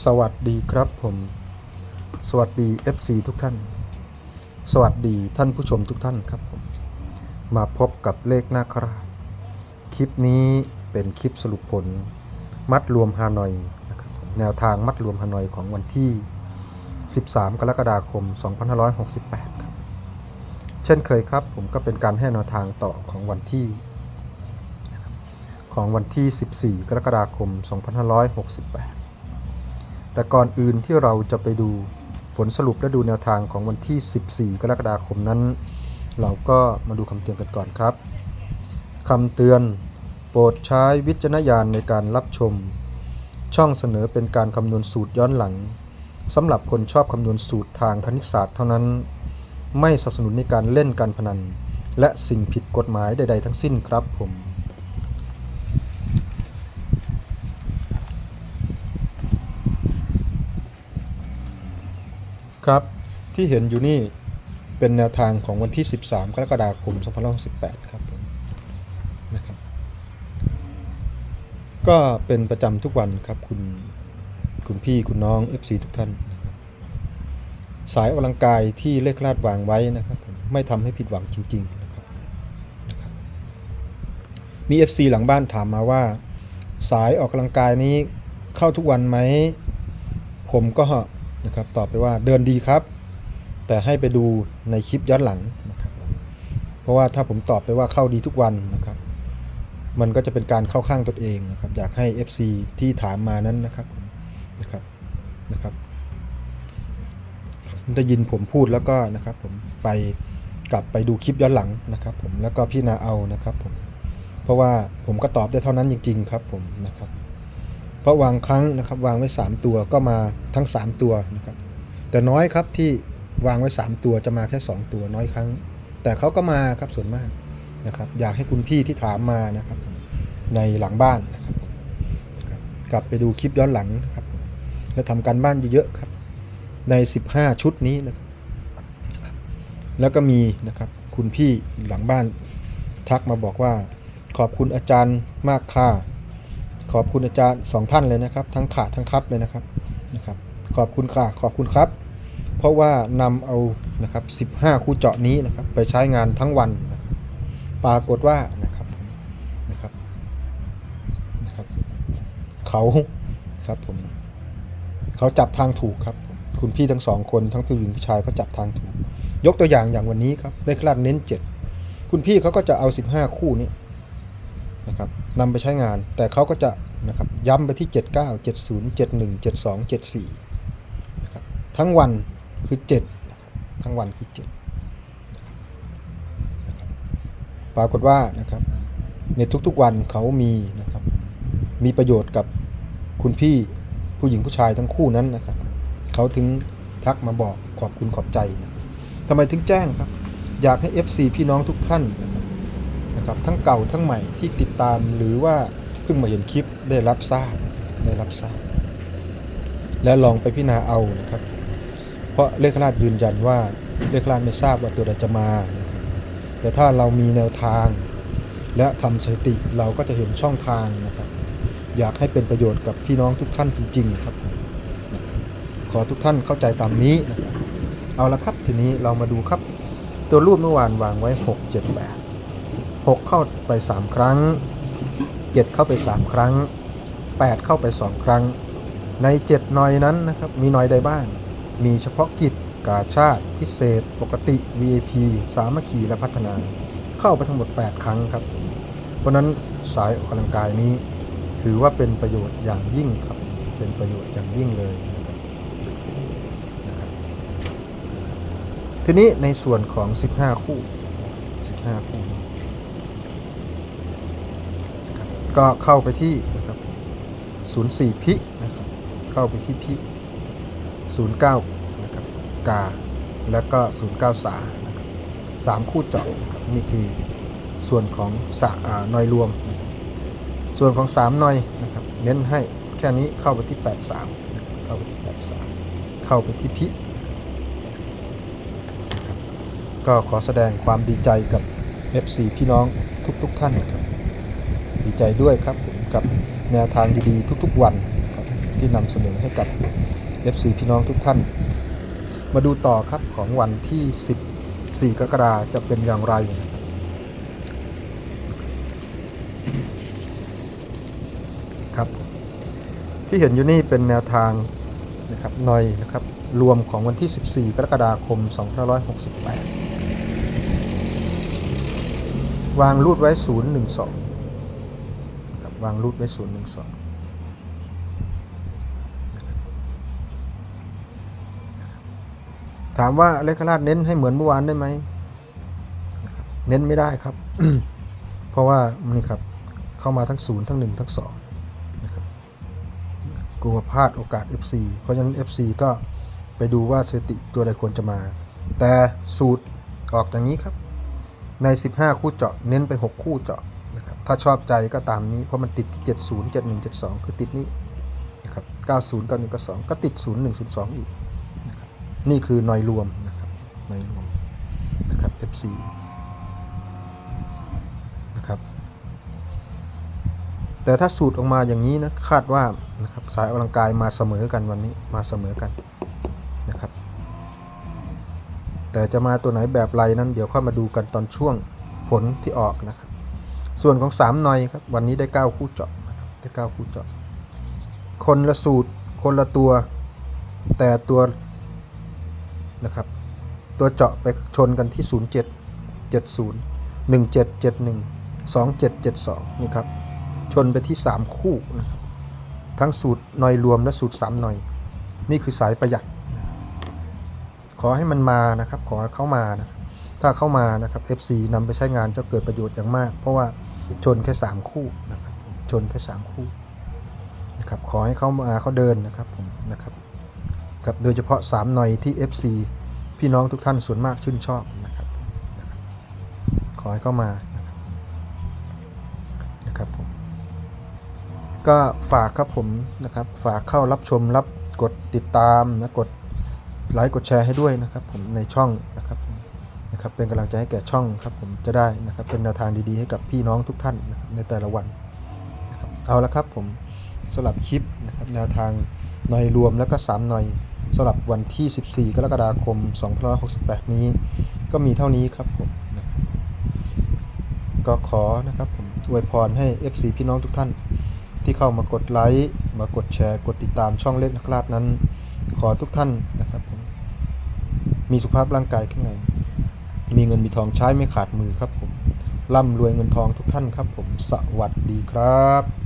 สวัสดีครับผม สวัสดี FC ทุกท่าน สวัสดีท่านผู้ชมทุกท่านครับผม มาพบกับเลขหน้าคราคลิปนี้เป็นคลิปสรุปผล มัดรวมฮานอยนะครับแนวทางมัดรวมฮานอยของวันที่ 13 กรกฎาคม 2568 ครับ เช่นเคยครับผมก็เป็นการให้แนวทางต่อของวันที่ ของวันที่ 14 กรกฎาคม 2568 แต่ก่อนอื่นที่เราจะไปดูผลสรุปและดูแนวทางของวันที่ 14 กรกฎาคมนั้น เราก็มาดูคำเตือนกันก่อนครับคำเตือน โปรดใช้วิจารณญาณในการรับชม ช่องเสนอเป็นการคำนวณสูตรย้อนหลังสำหรับคนชอบคำนวณสูตรทางคณิตศาสตร์เท่านั้น ไม่สนับสนุนในการเล่นการพนัน และสิ่งผิดกฎหมายใด ๆ ทั้งสิ้นครับผม ครับที่เห็นอยู่นี่เป็นแนวทางของวันที่ 13 กรกฎาคม2568ครับผมนะครับ ก็เป็นประจำทุกวันครับคุณคุณพี่คุณน้อง FC ทุกท่านนะครับสายออกกำลังกายที่เลขลาดวางไว้นะครับผมไม่ทำให้ผิดหวังจริง ๆ นะครับนะครับ มี FC หลังบ้านถามมาว่า สายออกกำลังกายนี้เข้าทุกวันไหม ผมก็ นะครับตอบไปว่าเดินดีครับ แต่ให้ไปดูในคลิปย้อนหลังนะครับเพราะว่าถ้าผมตอบไปว่าเข้าดีทุกวันนะครับ มันก็จะเป็นการเข้าข้างตนเองนะครับอยากให้ FC ที่ถามมานั้นนะครับนะครับนะครับได้ยินผมพูดแล้วก็นะครับผมไปกลับไปดูคลิปย้อนหลังนะครับผมแล้วก็พี่นาเอานะครับผมเพราะว่าผมก็ตอบได้เท่านั้นจริง ๆ ครับผมนะครับ เพราะวางครั้งนะครับวางไว้ 3 ตัวก็มาทั้ง 3 ตัวนะครับแต่น้อยครับที่วางไว้ 3 ตัวจะมาแค่ 2 ตัวน้อยครั้ง แต่เขาก็มาครับส่วนมากนะครับอยากให้คุณพี่ที่ถามมานะครับในหลังบ้านนะครับกลับไปดูคลิปย้อนหลังนะครับและทำการบ้านเยอะๆครับใน 15 ชุดนี้นะครับแล้วก็มีนะครับคุณพี่หลังบ้านทักมาบอกว่าขอบคุณอาจารย์มากค่ะ ขอบคุณอาจารย์สองท่านเลยนะครับ ทั้งขาทั้งครับเลยนะครับนะครับ ขอบคุณค่ะขอบคุณครับ เพราะว่านำเอานะครับ15คู่เจาะนี้นะครับ ไปใช้งานทั้งวันนะครับปรากฏว่านะครับนะครับนะครับ เขาครับผมเขาจับทางถูกครับ คุณพี่ทั้งสองคนทั้งผู้หญิงผู้ชายเขาจับทางถูก ยกตัวอย่างอย่างวันนี้ครับได้คลาดเน้น7คุณพี่เขาก็จะเอา15คู่นี้ นะครับนำไปใช้งาน แต่เขาก็จะนะครับย้ำไปที่ 79 70 71 72 74นะครับทั้งวันคือ7นะครับทั้งวันคือ7ปรากฏว่านะครับในทุกๆวันเขามีนะครับมีประโยชน์กับคุณพี่ผู้หญิงผู้ชายทั้งคู่นั้นนะครับเขาถึงทักมาบอกขอบคุณขอบใจนะทำไมถึงแจ้งครับ อยากให้ FC พี่น้องทุกท่านนะครับ นะครับทั้งเก่าทั้งใหม่ที่ติดตามหรือว่าเพิ่งมาเห็นคลิปได้รับทราบได้รับทราบ และลองไปพิจารณาเอานะครับ เพราะเลขราชยืนยันว่าเลขราชไม่ทราบว่าตัวใดจะมานะครับแต่ถ้าเรามีแนวทาง และทำสถิติเราก็จะเห็นช่องทางนะครับ อยากให้เป็นประโยชน์กับพี่น้องทุกท่านจริง ๆ ครับผมนะครับขอทุกท่านเข้าใจตามนี้นะครับเอาละครับทีนี้เรามาดูครับ ตัวรูปเมื่อวานวางไว้ 6 7 8 6 เข้าไป 3 ครั้ง 7 เข้าไป 3 ครั้ง 8 เข้าไป 2 ครั้ง ใน 7 หน่อยนั้นนะครับมีหน่อยใดบ้าง มีเฉพาะกิจกาชาติ พิเศษ ปกติ VIP สามัคคีและพัฒนา เข้าไปทั้งหมด 8 ครั้งครับ เพราะนั้นสายออกกำลังกายนี้ ถือว่าเป็นประโยชน์อย่างยิ่งครับ เป็นประโยชน์อย่างยิ่งเลยนะครับนะครับทีนี้ในส่วนของ 15 คู่ 15 คู่ ก็เข้าไปที่นะครับ04พินะครับเข้าไปที่พิ09นะครับกา แล้วก็ 09 สานะครับสามคู่เจาะนะครับนี่คือส่วนของสะอ่านอยรวมนะรส่วนของ 3นอยนะครับเน้นให้แค่นี้เข้าไปที่ 83นะครับเข้าไปที่ 83 เข้าไปที่พินะครับก็ขอแสดงความดีใจกับ FC พี่น้องทุกๆทท่านครับ ดีใจด้วยครับผมกับแนวทางดีๆ ทุกๆวันครับที่นำเสนอให้กับ FC พี่น้องทุกท่าน มาดูต่อครับของวันที่ 14 กรกฎาคมจะเป็นอย่างไร ครับ ที่เห็นอยู่นี่เป็นแนวทางนะครับหน่อยนะครับรวมของวันที่ 14 กรกฎาคม 2568 วางรูดไว้ 012 วางรูดไว้012ถามว่าเลขราชเน้นให้เหมือนเมื่อวานได้ไหม เน้นไม่ได้ครับ เพราะว่านี่ครับ เข้ามาทั้ง0ทั้ง1ทั้ง2นะครับกลัวพลาดโอกาส FC เพราะฉะนั้น FC ก็ไปดูว่าสถิติตัวใดควรจะมา แต่สูตรออกอย่างนี้ครับ ใน 15 คู่เจาะเน้นไป 6 คู่เจาะ ถ้าชอบใจก็ตามนี้ เพราะมันติดที่ 70 71 72 คือติดนี้นะครับ90 91 92 ก็ติด 01 02 อีกนะครับนี่คือหน่อยรวมนะครับหน่อยรวมนะครับ FC นะครับแต่ถ้าสูตรออกมาอย่างนี้นะคาดว่านะครับสายออกกำลังกายมาเสมอกันวันนี้มาเสมอกันนะครับ แต่จะมาตัวไหนแบบไรนั้น เดี๋ยวค่อยมาดูกันตอนช่วงผลที่ออกนะครับ ส่วนของ3หน่อยครับวันนี้ได้9คู่เจาะนะครับได้9คู่เจาะ คนละสูตรคนละตัว แต่ตัวนะครับ ตัวเจาะไปชนกันที่ 07 70 1771 2772นี่ครับชนไปที่ 3 คู่นะครับทั้งสูตรหน่อยรวมและสูตร3หน่อย นี่คือสายประหยัด ขอให้มันมานะครับ ขอเข้ามานะถ้าเข้ามานะครับ FC นำไปใช้งานจะเกิดประโยชน์อย่างมาก เพราะว่า ชนแค่3คู่นะครับชนแค่3คู่นะครับขอให้เขามาเขาเดินนะครับผมนะครับครับโดยเฉพาะ3หน่อยที่ FC พี่น้องทุกท่านส่วนมากชื่นชอบนะครับขอให้เข้ามานะครับผมก็ฝากครับผมนะครับฝากเข้ารับชมรับกดติดตามนะกดไลค์กดแชร์ให้ด้วยนะครับผมในช่องนะครับ นะครับ เป็นกำลังใจให้แก่ช่องครับผมจะได้นะครับ เป็นแนวทางดีๆให้กับพี่น้องทุกท่านนะครับในแต่ละวันนะครับเอาละครับผมสำหรับคลิปนะครับแนวทางหน่อยรวมแล้วก็3หน่อยสำหรับวันที่ 14 กรกฎาคม 2568 นี้ ก็มีเท่านี้ครับผมนะบก็ขอนะครับผมอวยพรให้ FC พี่น้องทุกท่าน ที่เข้ามากดไลค์มากดแชร์ กดติดตามช่องเล็กนักลาดนั้น ขอทุกท่านนะครับผมมีสุขภาพร่างกายแข็งแรง มีเงินมีทองใช้ไม่ขาดมือครับผมร่ำรวยเงินทองทุกท่านครับผมสวัสดีครับ